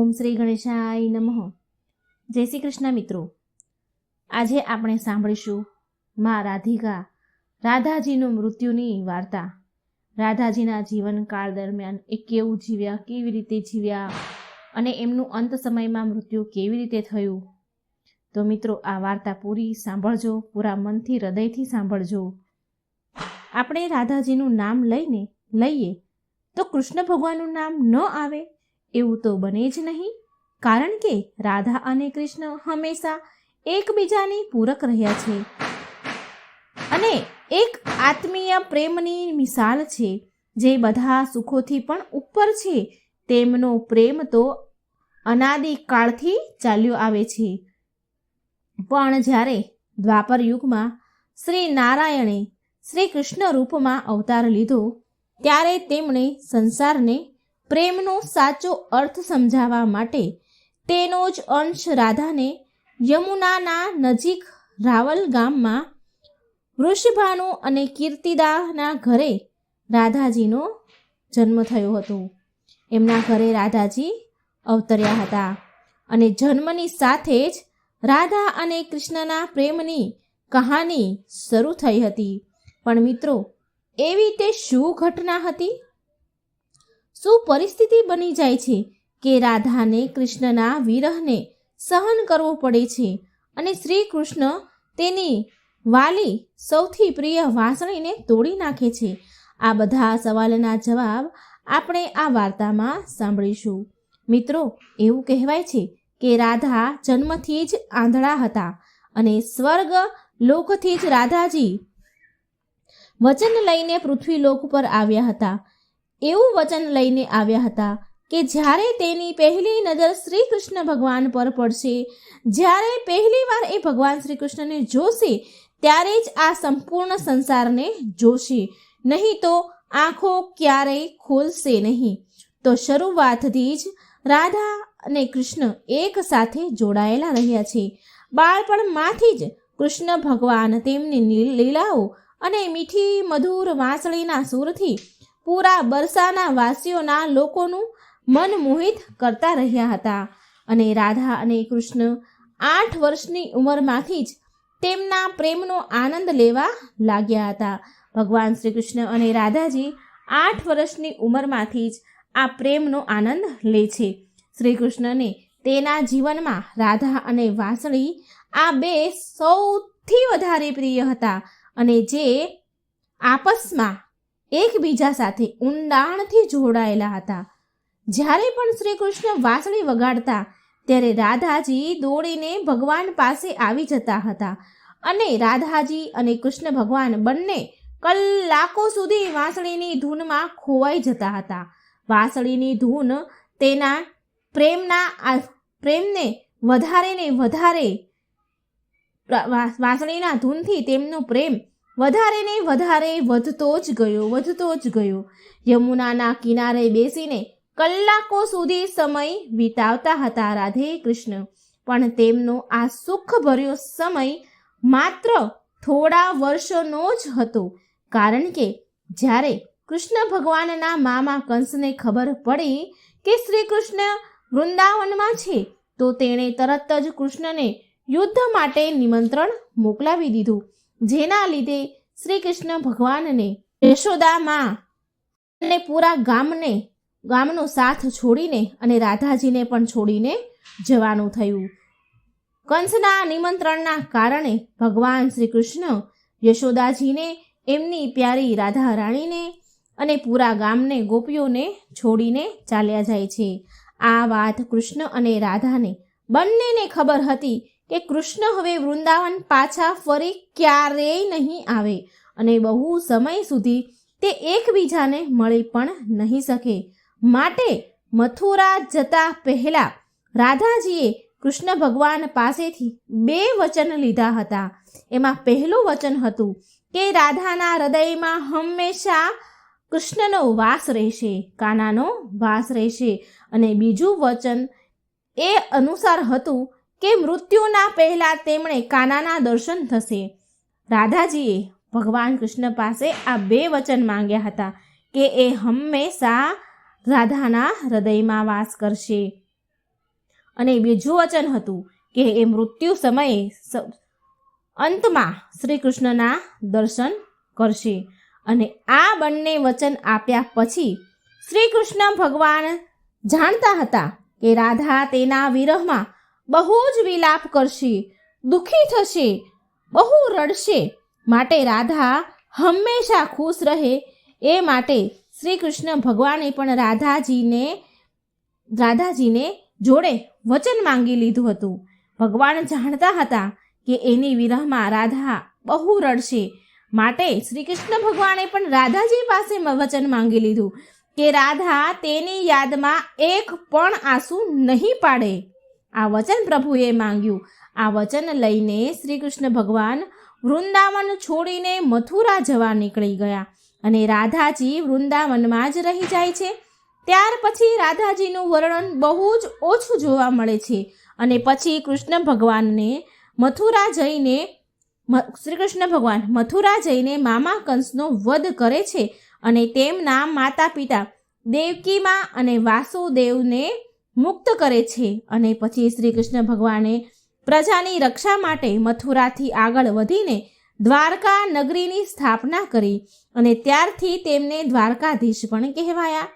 ઓમ શ્રી ગણેશાય નમઃ. જય શ્રી કૃષ્ણ મિત્રો. આજે આપણે સાંભળીશું મા રાધિકા રાધાજીનું મૃત્યુની વાર્તા. રાધાજીના જીવનકાળ દરમિયાન એ કેવું જીવ્યા, કેવી રીતે જીવ્યા અને એમનું અંત સમયમાં મૃત્યુ કેવી રીતે થયું? તો મિત્રો, આ વાર્તા પૂરી સાંભળજો, પૂરા મનથી, હૃદયથી સાંભળજો. આપણે રાધાજીનું નામ લઈને લઈએ તો કૃષ્ણ ભગવાનનું નામ ન આવે એવું તો બને જ નહીં, કારણ કે રાધા અને કૃષ્ણ હંમેશા એકબીજાની પૂરક રહ્યા છે. અને એક આત્મીય પ્રેમની મિસાલ છે, જે બધા સુખોથી પણ ઉપર છે. તેમનો પ્રેમ તો અનાદિકાળથી ચાલ્યો આવે છે. પણ જ્યારે દ્વાપર યુગમાં શ્રી નારાયણે શ્રી કૃષ્ણ રૂપમાં અવતાર લીધો, ત્યારે તેમણે સંસારને પ્રેમનો સાચો અર્થ સમજાવવા માટે તેનો જ અંશ રાધાને યમુનાના નજીક રાવલ ગામમાં વૃષભાનુ અને કીર્તિદાના ઘરે રાધાજીનો જન્મ થયો હતો. એમના ઘરે રાધાજી અવતર્યા હતા અને જન્મની સાથે જ રાધા અને કૃષ્ણના પ્રેમની કહાની શરૂ થઈ હતી. પણ મિત્રો, એવી તે શું ઘટના હતી? શું પરિસ્થિતિ બની જાય છે કે રાધાને કૃષ્ણના વિરહને સહન કરવો પડે છે અને શ્રી કૃષ્ણ તેની વાલી સૌથી પ્રિય વાસણીને તોડી નાખે છે? આ બધા સવાલના જવાબ આપણે આ વાર્તામાં સાંભળીશું. મિત્રો, એવું કહેવાય છે કે રાધા જન્મથી જ આંધળા હતા અને સ્વર્ગ લોકથી જ રાધાજી વચન લઈને પૃથ્વી લોક પર આવ્યા હતા. એવું વચન લઈને આવ્યા હતા કે જ્યારે તેની પહેલી નજર શ્રી કૃષ્ણ ભગવાન પર પડશે, જ્યારે પહેલી વાર એ ભગવાન શ્રી કૃષ્ણને જોશે, ત્યારે જ આ સંપૂર્ણ સંસારને જોશે. નહીં તો આંખો ક્યારેય ખોલશે નહીં. તો શરૂઆતથી જ રાધા અને કૃષ્ણ એક સાથે જોડાયેલા રહ્યા છે. બાળપણમાંથી જ કૃષ્ણ ભગવાન તેમની લીલાઓ અને મીઠી મધુર વાંસળીના સૂરથી પૂરા બરસાના વાસીઓના લોકોનું મન મોહિત કરતા રહ્યા હતા. અને રાધા અને કૃષ્ણ આઠ વર્ષની ઉંમરમાંથી જ તેમના પ્રેમનો આનંદ લેવા લાગ્યા હતા. ભગવાન શ્રી કૃષ્ણ અને રાધાજી આઠ વર્ષની ઉંમરમાંથી જ આ પ્રેમનો આનંદ લે છે. શ્રી કૃષ્ણને તેના જીવનમાં રાધા અને વાંસળી આ બે સૌથી વધારે પ્રિય હતા અને જે આપસમાં એકબીજા સાથે ઊંડાણથી જોડાયેલા હતા. જ્યારે પણ શ્રી કૃષ્ણ વાંસળી વગાડતા, ત્યારે રાધાજી દોડીને ભગવાન પાસે આવી જતા હતા અને રાધાજી અને કૃષ્ણ ભગવાન બંને કલાકો સુધી વાંસળીની ધૂનમાં ખોવાઈ જતા હતા. વાંસળીની ધૂન તેના પ્રેમના પ્રેમને વધારે ને વધારે વાંસળીના ધૂનથી તેમનો પ્રેમ વધારે ને વધારે વધતો જ ગયો, વધતો જ ગયો. યમુનાના કિનારે બેસીને કલાકો સુધી સમય વિતાવતા હતા રાધે કૃષ્ણ. પણ તેમનો આ સુખભર્યો સમય માત્ર થોડા વર્ષોનો જ હતો. કારણ કે જ્યારે કૃષ્ણ ભગવાનના મામા કંસને ખબર પડી કે શ્રી કૃષ્ણ વૃંદાવનમાં છે, તો તેણે તરત જ કૃષ્ણને યુદ્ધ માટે નિમંત્રણ મોકલાવી દીધું. જેના લીધે શ્રી કૃષ્ણ ભગવાનને યશોદામાં અને પૂરા ગામને, ગામનો સાથ છોડીને અને રાધાજીને પણ છોડીને જવાનું થયું. કંસના નિમંત્રણના કારણે ભગવાન શ્રી કૃષ્ણ યશોદાજીને, એમની પ્યારી રાધા રાણીને અને પૂરા ગામને, ગોપીઓને છોડીને ચાલ્યા જાય છે. આ વાત કૃષ્ણ અને રાધાને બંનેને ખબર હતી કે કૃષ્ણ હવે વૃંદાવન પાછા ફરી ક્યારેય નહીં આવે અને બહુ સમય સુધી તે એકબીજાને મળી પણ નહીં શકે. માટે મથુરા જતા પહેલા રાધાજીએ કૃષ્ણ ભગવાન પાસેથી બે વચન લીધા હતા. એમાં પહેલું વચન હતું કે રાધાના હૃદયમાં હંમેશા કૃષ્ણનો વાસ રહેશે, કાનાનો વાસ રહેશે અને બીજું વચન એ અનુસાર હતું કે મૃત્યુના પહેલાં તેમણે કાનાના દર્શન થશે. રાધાજીએ ભગવાન કૃષ્ણ પાસે આ બે વચન માંગ્યા હતા કે એ હંમેશા રાધાના હૃદયમાં વાસ કરશે. અને બીજું વચન હતું કે એ મૃત્યુ સમયે અંતમાં શ્રી કૃષ્ણના દર્શન કરશે. અને આ બંને વચન આપ્યા પછી શ્રી કૃષ્ણ ભગવાન જાણતા હતા કે રાધા તેના વિરહમાં બહુ જ વિલાપ કરશે, દુઃખી થશે, બહુ રડશે. માટે રાધા હંમેશા ખુશ રહે, એ માટે શ્રી કૃષ્ણ ભગવાને પણ રાધાજીને રાધાજીને જોડે વચન માંગી લીધું હતું. ભગવાન જાણતા હતા કે એની વિરહમાં રાધા બહુ રડશે. માટે શ્રી કૃષ્ણ ભગવાને પણ રાધાજી પાસે વચન માંગી લીધું કે રાધા તેની યાદમાં એક પણ આંસુ નહીં પાડે. આ વચન પ્રભુએ માંગ્યું. આ વચન લઈને શ્રી કૃષ્ણ ભગવાન વૃંદાવન છોડીને મથુરા જવા નીકળી ગયા અને રાધાજી વૃંદાવનમાં જ રહી જાય છે. ત્યાર પછી રાધાજીનું વર્ણન બહુ જ ઓછું જોવા મળે છે અને પછી કૃષ્ણ ભગવાનને મથુરા જઈને શ્રી કૃષ્ણ ભગવાન મથુરા જઈને મામા કંસનો વધ કરે છે અને તેમના માતા પિતા દેવકીમાં અને વાસુદેવને મુક્ત કરે છે અને પછી શ્રી કૃષ્ણ ભગવાને પ્રજાની રક્ષા માટે મથુરાથી આગળ વધીને દ્વારકા નગરીની સ્થાપના કરી અને ત્યારથી તેમને દ્વારકાધીશ પણ કહેવાયા.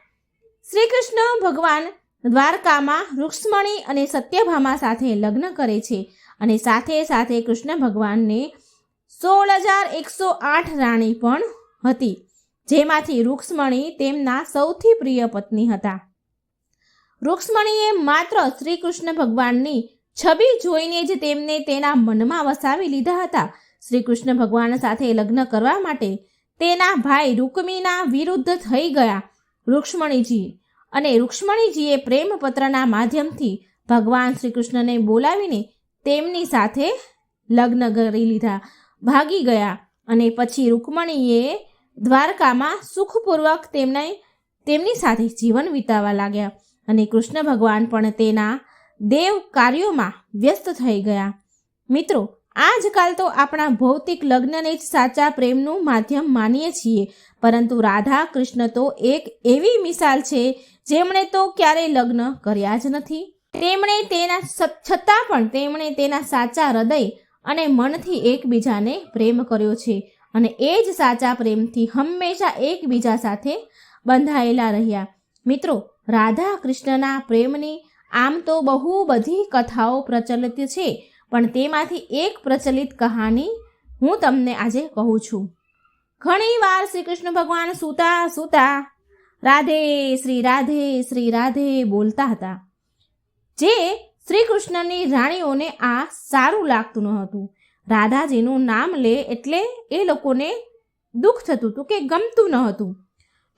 શ્રી કૃષ્ણ ભગવાન દ્વારકામાં રૂક્ષ્મણી અને સત્યભામા સાથે લગ્ન કરે છે અને સાથે સાથે કૃષ્ણ ભગવાનને સોળ હજાર એકસો આઠ રાણી પણ હતી, જેમાંથી રૂક્ષ્મણી તેમના સૌથી પ્રિય પત્ની હતા. રૂક્ષ્મણીએ માત્ર શ્રી કૃષ્ણ ભગવાનની છબી જોઈને જ તેમને તેના મનમાં વસાવી લીધા હતા. શ્રી કૃષ્ણ ભગવાન સાથે લગ્ન કરવા માટે તેના ભાઈ રૂકમીના વિરુદ્ધ થઈ ગયા. રૂક્ષ્મણીજી અને રૂક્ષ્મણીજીએ પ્રેમપત્રના માધ્યમથી ભગવાન શ્રી કૃષ્ણને બોલાવીને તેમની સાથે લગ્ન કરી લીધા. ભાગી ગયા અને પછી રૂકમણીએ દ્વારકામાં સુખપૂર્વક તેમને તેમની સાથે જીવન વિતાવવા લાગ્યા. અને કૃષ્ણ ભગવાન પણ તેના દેવ કાર્યોમાં વ્યસ્ત થઈ ગયા. મિત્રો આજકાલ તો આપણા ભૌતિક લગ્નને જ સાચા પ્રેમનું માધ્યમ માનીએ છીએ, પરંતુ રાધા કૃષ્ણ તો એક એવી મિસાલ છે, જેમણે તો ક્યારેય લગ્ન કર્યા જ નથી. તેમણે તેના છતાં પણ તેમણે તેના સાચા હૃદય અને મનથી એકબીજાને પ્રેમ કર્યો છે અને એ જ સાચા પ્રેમથી હંમેશા એકબીજા સાથે બંધાયેલા રહ્યા. મિત્રો રાધા કૃષ્ણના પ્રેમની આમ તો બહુ બધી કથાઓ પ્રચલિત છે, પણ તેમાંથી એક પ્રચલિત કહાની હું તમને આજે કહું છું. ઘણી વાર શ્રી કૃષ્ણ ભગવાન સૂતા સૂતા રાધે શ્રી રાધે શ્રી રાધે બોલતા હતા, જે શ્રી કૃષ્ણની રાણીઓને આ સારું લાગતું ન હતું. રાધાજીનું નામ લે એટલે એ લોકોને દુઃખ થતું હતું કે ગમતું ન હતું.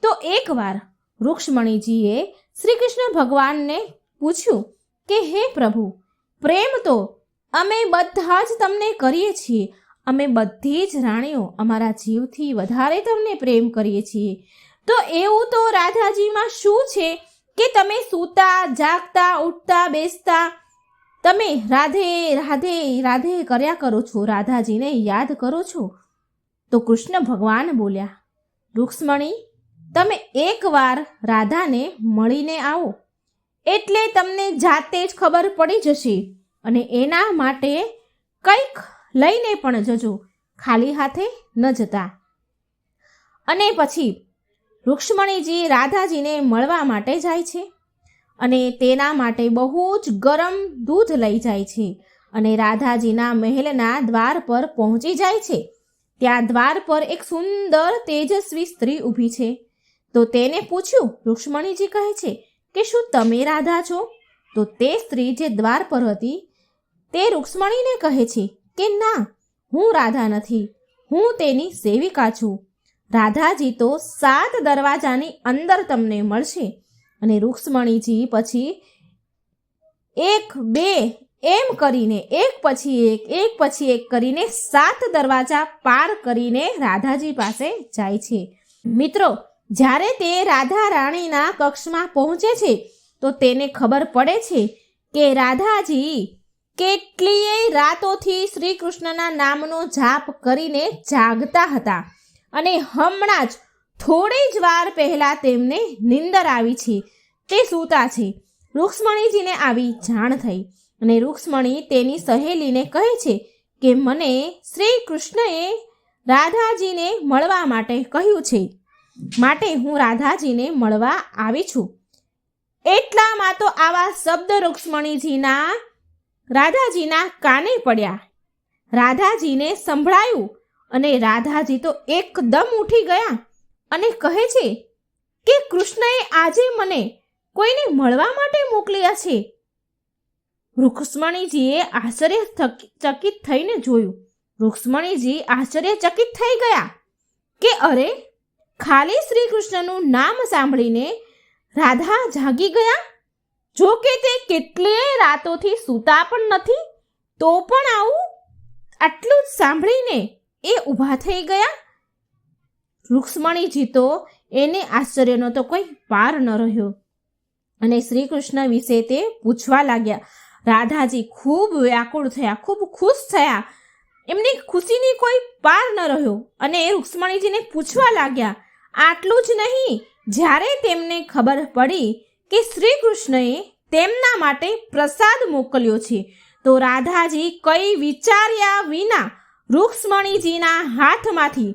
તો એકવાર રૂક્ષ્મણીજીએ શ્રી કૃષ્ણ ભગવાનને પૂછ્યું કે, હે પ્રભુ, પ્રેમ તો અમે બધા જ તમને કરીએ છીએ. અમે બધી જ રાણીઓ અમારા જીવથી વધારે તમને પ્રેમ કરીએ છીએ. તો એવું તો રાધાજીમાં શું છે કે તમે સૂતા, જાગતા, ઉઠતા, બેસતા તમે રાધે રાધે રાધે કર્યા કરો છો? રાધાજીને યાદ કરો છો? તો કૃષ્ણ ભગવાન બોલ્યા રૂક્ષ્મણી તમે એકવાર રાધાને મળીને આવો. એટલે તમને જાતે જ ખબર પડી જશે અને એના માટે કંઈક લઈને પણ જજો, ખાલી હાથે ન જતા. અને પછી રુક્ષ્મણીજી રાધાજીને મળવા માટે જાય છે અને તેના માટે બહુ જ ગરમ દૂધ લઈ જાય છે અને રાધાજીના મહેલના દ્વાર પર પહોંચી જાય છે. ત્યાં દ્વાર પર એક સુંદર તેજસ્વી સ્ત્રી ઊભી છે. તો તેને પૂછ્યું, રૂક્ષ્મણીજી કહે છે કે શું તમે રાધા છો? તો તે સ્ત્રી જે દ્વાર પર હતી, તે રૂક્ષ્મણીને કહે છે કે ના, હું રાધા નથી, હું તેની સેવિકા છું. રાધાજી તો સાત દરવાજાની અંદર તમને મળશે. અને રૂક્ષ્મણીજી પછી એક, બે, એમ કરીને, એક પછી એક એક પછી એક કરીને સાત દરવાજા પાર કરીને રાધાજી પાસે જાય છે. મિત્રો જ્યારે તે રાધા રાણીના કક્ષમાં પહોંચે છે, તો તેને ખબર પડે છે કે રાધાજી કેટલીય રાતોથી શ્રી કૃષ્ણના નામનો જાપ કરીને જાગતા હતા અને હમણાં જ થોડી જ વાર પહેલાં તેમને નિંદર આવી છે. તે સૂતા છે. રૂક્ષ્મણીજીને આવી જાણ થઈ અને રૂક્ષ્મણી તેની સહેલીને કહે છે કે, મને શ્રી કૃષ્ણએ રાધાજીને મળવા માટે કહ્યું છે. માટે હું રાધાજીને મળવા આવી છું. એટલામાં તો આવા શબ્દ રૂક્ષ્મણીજીના રાધાજીના કાને પડ્યા. રાધાજીને સંભળાયું અને રાધાજી તો એકદમ ઉઠી ગયા અને કહે છે કે કૃષ્ણએ આજે મને કોઈને મળવા માટે મોકલ્યા છે. રૂક્ષ્મણીજીએ આશ્ચર્ય ચકિત થઈને જોયું. રૂક્ષ્મણીજી આશ્ચર્યચકિત થઈ ગયા કે અરે ખાલી શ્રી કૃષ્ણનું નામ સાંભળીને રાધા જાગી ગયા. જો કે તે કેટલીય રાતોથી સૂતા પણ નથી, તો પણ આવું આટલું જ સાંભળીને એ ઊભા થઈ ગયા. રૂક્ષ્મણીજી તો એને આશ્ચર્યનો તો કોઈ પાર ન રહ્યો. અને શ્રી કૃષ્ણ વિશે તે પૂછવા લાગ્યા. રાધાજી ખૂબ વ્યાકુળ થયા, ખૂબ ખુશ થયા. એમની ખુશીની કોઈ પાર ન રહ્યો. અને એ રૂક્ષ્મણીજીને પૂછવા લાગ્યા આટલું જ નહીં. જ્યારે તેમને ખબર પડી કે શ્રી કૃષ્ણએ તેમના માટે પ્રસાદ મોકલ્યો છે, તો રાધાજી કઈ વિચાર્યા વિના રૂક્ષ્મણીજીના હાથમાંથી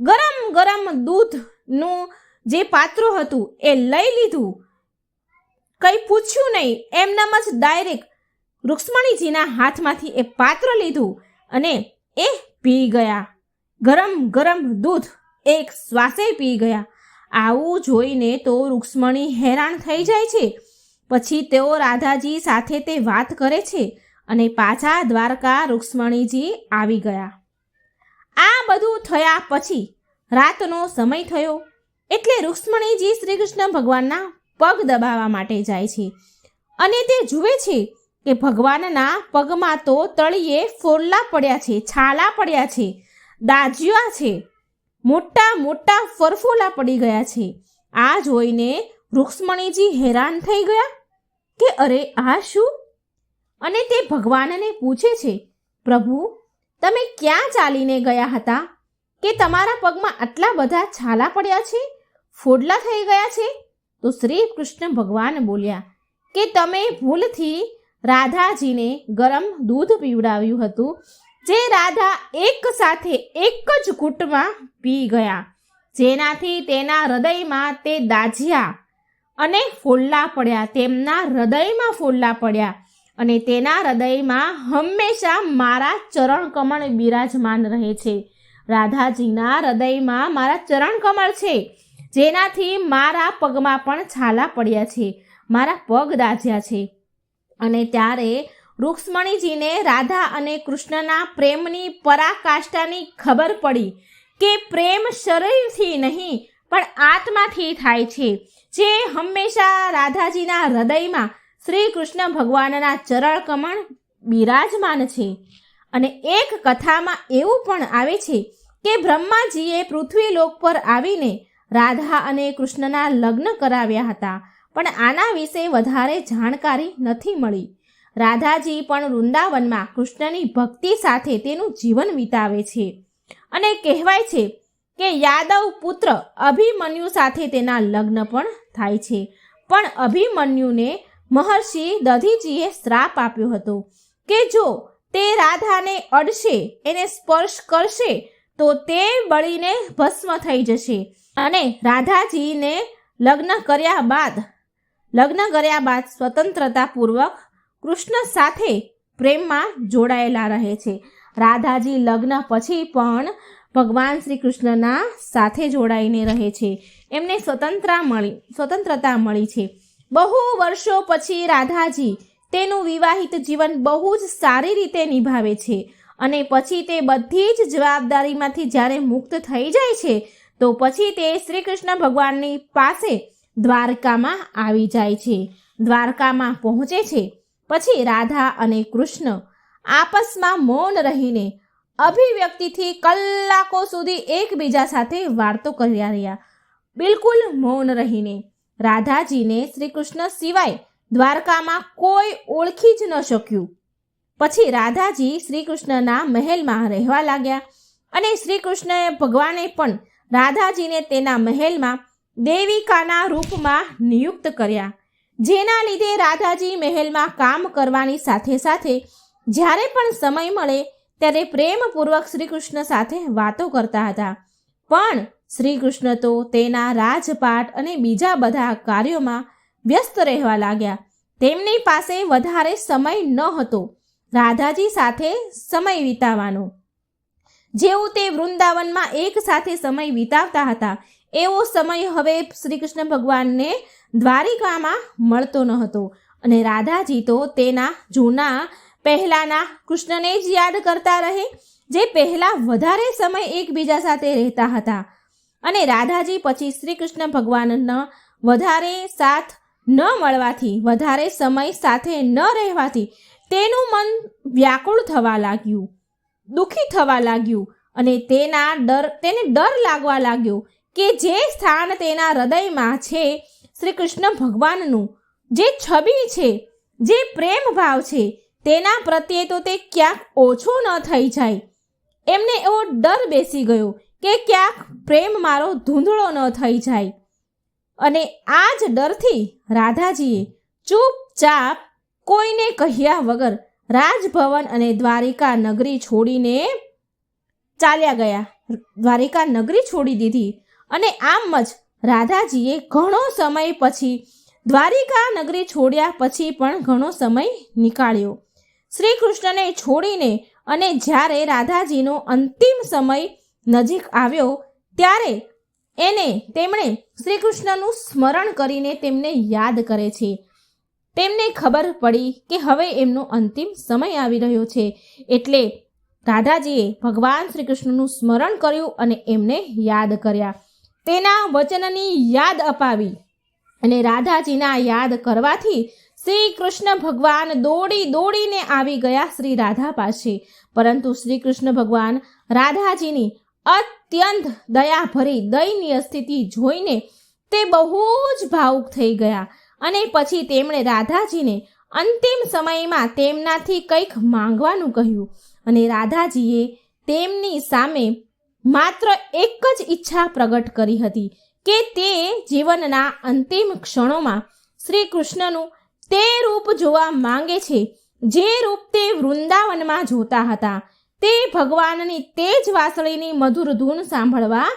ગરમ ગરમ દૂધનું જે પાત્ર હતું એ લઈ લીધું. કંઈ પૂછ્યું નહીં. એમનામ જ ડાયરેક્ટ રૂક્ષ્મણીજીના હાથમાંથી એ પાત્ર લીધું અને એ પી ગયા. ગરમ ગરમ દૂધ એક શ્વાસે પી ગયા. આવું જોઈને તો રૂક્ષ્મણી હેરાન થઈ જાય છે. પછી તેઓ રાધાજી સાથે તે વાત કરે છે અને પાછા દ્વારકા રૂક્ષ્મણીજી આવી ગયા. આ બધું થયા પછી રાતનો સમય થયો એટલે રૂક્ષ્મણીજી શ્રી કૃષ્ણ ભગવાનના પગ દબાવવા માટે જાય છે. અને તે જુએ છે કે ભગવાનના પગમાં તો તળિયે ફોરલા પડ્યા છે, છાલા પડ્યા છે, દાજ્યા છે. મોટા મોટા ફરફોલા પડી ગયા છે. આ જોઈને રૂક્ષ્મણીજી હેરાન થઈ ગયા કે અરે આ શું? અને તે ભગવાનને પૂછે છે, પ્રભુ, તમે ક્યાં ચાલીને ગયા હતા? કે તમારા પગમાં આટલા બધા છાલા પડ્યા છે? ફોડલા થઈ ગયા છે? તો શ્રી કૃષ્ણ ભગવાન બોલ્યા, કે તમે ભૂલથી રાધાજીને ગરમ દૂધ પીવડાવ્યું હતું જે રાધા એક સાથે એક જ ઘૂંટમાં પી ગયા. જેનાથી તેના હૃદયમાં તે દાજ્યા અને ફોલ્લા પડ્યા. તેમના હૃદયમાં ફોલ્લા પડ્યા અને તેના હૃદયમાં હંમેશા મારા ચરણ કમળ બિરાજમાન રહે છે. રાધાજીના હૃદયમાં મારા ચરણ કમળ છે. જેનાથી મારા પગમાં પણ છાલા પડ્યા છે. મારા પગ દાજ્યા છે. અને ત્યારે રૂક્ષ્મણીજીને રાધા અને કૃષ્ણના પ્રેમની પરાકાષ્ઠાની ખબર પડી કે પ્રેમ શરીરથી નહીં, પણ આત્માથી થાય છે. જે હંમેશા રાધાજીના હૃદયમાં શ્રી કૃષ્ણ ભગવાનના ચરણ કમળ બિરાજમાન છે. અને એક કથામાં એવું પણ આવે છે કે બ્રહ્માજીએ પૃથ્વી લોક પર આવીને રાધા અને કૃષ્ણના લગ્ન કરાવ્યા હતા, પણ આના વિશે વધારે જાણકારી નથી મળી. રાધાજી પણ વૃંદાવનમાં કૃષ્ણની ભક્તિ સાથે તેનું જીવન વિતાવે છે. અને કહેવાય છે કે યાદવ પુત્ર અભિમન્યુ સાથે તેના લગ્ન પણ થાય છે. પણ અભિમન્યુને મહર્ષિ દધીજીએ શ્રાપ આપ્યો હતો કે જો તે રાધાને અડશે, એને સ્પર્શ કરશે, તો તે બળીને ભસ્મ થઈ જશે. અને રાધાજીને લગ્ન કર્યા બાદ, લગ્ન કર્યા બાદ સ્વતંત્રતાપૂર્વક કૃષ્ણ સાથે પ્રેમમાં જોડાયેલા રહે છે. રાધાજી લગ્ન પછી પણ ભગવાન શ્રી કૃષ્ણના સાથે જોડાઈને રહે છે. એમને સ્વતંત્રતા મળી સ્વતંત્રતા મળી છે. બહુ વર્ષો પછી રાધાજી તેનું વિવાહિત જીવન બહુ જ સારી રીતે નિભાવે છે અને પછી તે બધી જ જવાબદારીમાંથી જ્યારે મુક્ત થઈ જાય છે, તો પછી તે શ્રી કૃષ્ણ ભગવાનની પાસે દ્વારકામાં આવી જાય છે. દ્વારકામાં પહોંચે છે. પછી રાધા અને કૃષ્ણ આપસમાં મૌન રહીને અભિવ્યક્તિથી કલાકો સુધી એકબીજા સાથે વાર્તો કર્યા રહ્યા. બિલકુલ મૌન રહીને રાધાજીને શ્રી કૃષ્ણ સિવાય દ્વારકામાં કોઈ ઓળખી જ ન શક્યું. પછી રાધાજી શ્રી કૃષ્ણના મહેલમાં રહેવા લાગ્યા અને શ્રી કૃષ્ણએ ભગવાને પણ રાધાજીને તેના મહેલમાં દેવિકાના રૂપમાં નિયુક્ત કર્યા. જેના લીધે રાધાજી મહેલમાં કામ કરવાની સાથે સાથે જ્યારે પણ સમય મળે ત્યારે પ્રેમપૂર્વક શ્રી કૃષ્ણ સાથે વાતો કરતા હતા. પણ શ્રી કૃષ્ણ તો તેના રાજપાટ અને બીજા બધા કાર્યોમાં વ્યસ્ત રહેવા લાગ્યા. તેમની પાસે વધારે સમય ન હતો. રાધાજી સાથે સમય વિતાવવાનો. જેવું તે વૃંદાવનમાં એક સાથે સમય વિતાવતા હતા, એવો સમય હવે શ્રી કૃષ્ણ ભગવાનને દ્વારિકામાં મળતો ન હતો અને રાધાજી તો તેના જૂના પહેલાના કૃષ્ણને જ યાદ કરતા રહે, જે પહેલા વધારે સમય એકબીજા સાથે રહેતા હતા. અને રાધાજી પછી શ્રી કૃષ્ણ ભગવાનનો વધારે સાથ ન મળવાથી, વધારે સમય સાથે ન રહેવાથી તેનું મન વ્યાકુળ થવા લાગ્યું. દુઃખી થવા લાગ્યું અને તેના ડર, તેને ડર લાગવા લાગ્યો કે જે સ્થાન તેના હૃદયમાં છે શ્રી કૃષ્ણ ભગવાનનું, જે છબી છે, જે પ્રેમ ભાવ છે, તેના પ્રત્યે તો તે ક્યાંક ઓછો ન થઈ જાય. એમને એવો ડર બેસી ગયો કે ક્યાંક પ્રેમ મારો ધૂંધળો ન થઈ જાય. અને આ જ ડરથી રાધાજીએ ચૂપચાપ કોઈને કહ્યા વગર રાજભવન અને દ્વારિકા નગરી છોડીને ચાલ્યા ગયા. દ્વારિકા નગરી છોડી દીધી અને આમ જ રાધાજીએ ઘણો સમય પછી દ્વારિકા નગરી છોડ્યા પછી પણ ઘણો સમય નીકાળ્યો. શ્રી કૃષ્ણને છોડીને અને જ્યારે રાધાજીનો અંતિમ સમય નજીક આવ્યો, ત્યારે એને તેમણે શ્રી કૃષ્ણનું સ્મરણ કરીને તેમને યાદ કરે છે. તેમને ખબર પડી કે હવે એમનો અંતિમ સમય આવી રહ્યો છે. એટલે રાધાજીએ ભગવાન શ્રી કૃષ્ણનું સ્મરણ કર્યું અને એમને યાદ કર્યા. તેના વચનની યાદ અપાવી અને રાધાજીના યાદ કરવાથી શ્રી કૃષ્ણ ભગવાન દોડી દોડીને આવી ગયા શ્રી રાધા પાસે. પરંતુ શ્રી કૃષ્ણ ભગવાન રાધાજીની અત્યંત દયાભરી, દયનીય સ્થિતિ જોઈને તે બહુ જ ભાવુક થઈ ગયા. અને પછી તેમણે રાધાજીને અંતિમ સમયમાં તેમનાથી કંઈક માંગવાનું કહ્યું. અને રાધાજીએ તેમની સામે માત્ર એક જ ઈચ્છા પ્રગટ કરી હતી કે તે જીવનના અંતિમ ક્ષણોમાં શ્રી કૃષ્ણનું તે રૂપ જોવા માંગે છે, જે રૂપ તે વૃંદાવનમાં જોતા હતા. તે ભગવાનની તે જ વાસળીની મધુર ધૂન સાંભળવા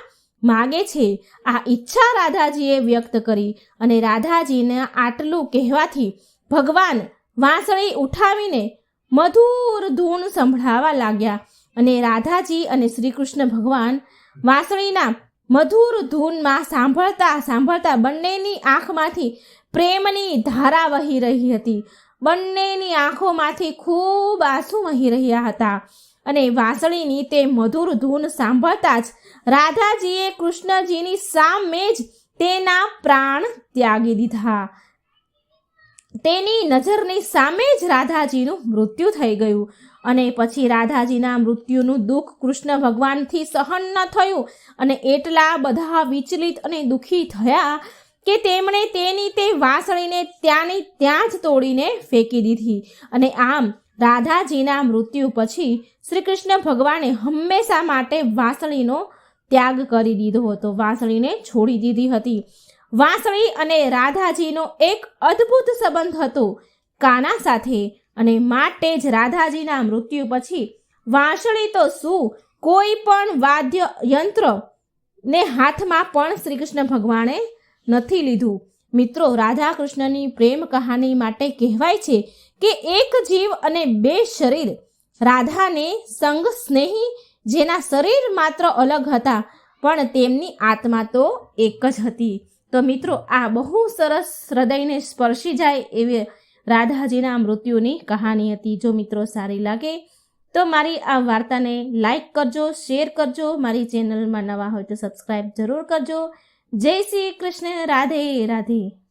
માગે છે. આ ઈચ્છા રાધાજીએ વ્યક્ત કરી અને રાધાજીને આટલું કહેવાથી ભગવાન વાંસળી ઉઠાવીને મધુર ધૂન સંભળાવા લાગ્યા અને રાધાજી અને શ્રી કૃષ્ણ ભગવાન વાંસળીના મધુર ધૂનમાં સાંભળતા સાંભળતા બંનેની આંખમાંથી પ્રેમની ધારા વહી રહી હતી. બંનેની આંખોમાંથી ખૂબ આંસુ વહી રહ્યા હતા. અને વાંસળીની તે મધુર ધૂન સાંભળતા જ રાધાજીએ કૃષ્ણજીની સામે જ તેના પ્રાણ ત્યાગી દીધા. તેની નજરની સામે જ રાધાજીનું મૃત્યુ થઈ ગયું અને પછી રાધાજીના મૃત્યુનું દુઃખ કૃષ્ણ ભગવાનથી સહન ન થયું અને એટલા બધા વિચલિત અને દુઃખી થયા કે તેમણે તેની તે વાંસળીને ત્યાંની ત્યાં જ તોડીને ફેંકી દીધી. અને આમ રાધાજીના મૃત્યુ પછી શ્રી કૃષ્ણ ભગવાને હંમેશા માટે વાંસળીનો ત્યાગ કરી દીધો હતો. વાંસળીને છોડી દીધી હતી. વાંસળી અને રાધાજીનો એક અદ્ભુત સંબંધ હતો કાના સાથે. અને માટે જ રાધાજીના મૃત્યુ પછી વાંસળી તો શું? કોઈ પણ વાદ્ય યંત્ર ને હાથમાં પણ શ્રી કૃષ્ણ ભગવાને નથી લીધું. મિત્રો રાધા કૃષ્ણની પ્રેમ કહાની માટે કહેવાય છે કે એક જીવ અને બે શરીર. રાધાને સંગ સ્નેહી, જેના શરીર માત્ર અલગ હતા, પણ તેમની આત્મા તો એક જ હતી. તો મિત્રો, આ બહુ સરસ હૃદયને સ્પર્શી જાય એવી રાધાજીના મૃત્યુની કહાની હતી. જો મિત્રો સારી લાગે, તો મારી આ વાર્તાને લાઈક કરજો, શેર કરજો, મારી ચેનલમાં નવા હોય તો સબસ્ક્રાઈબ જરૂર કરજો. જય શ્રી કૃષ્ણ, રાધે રાધે.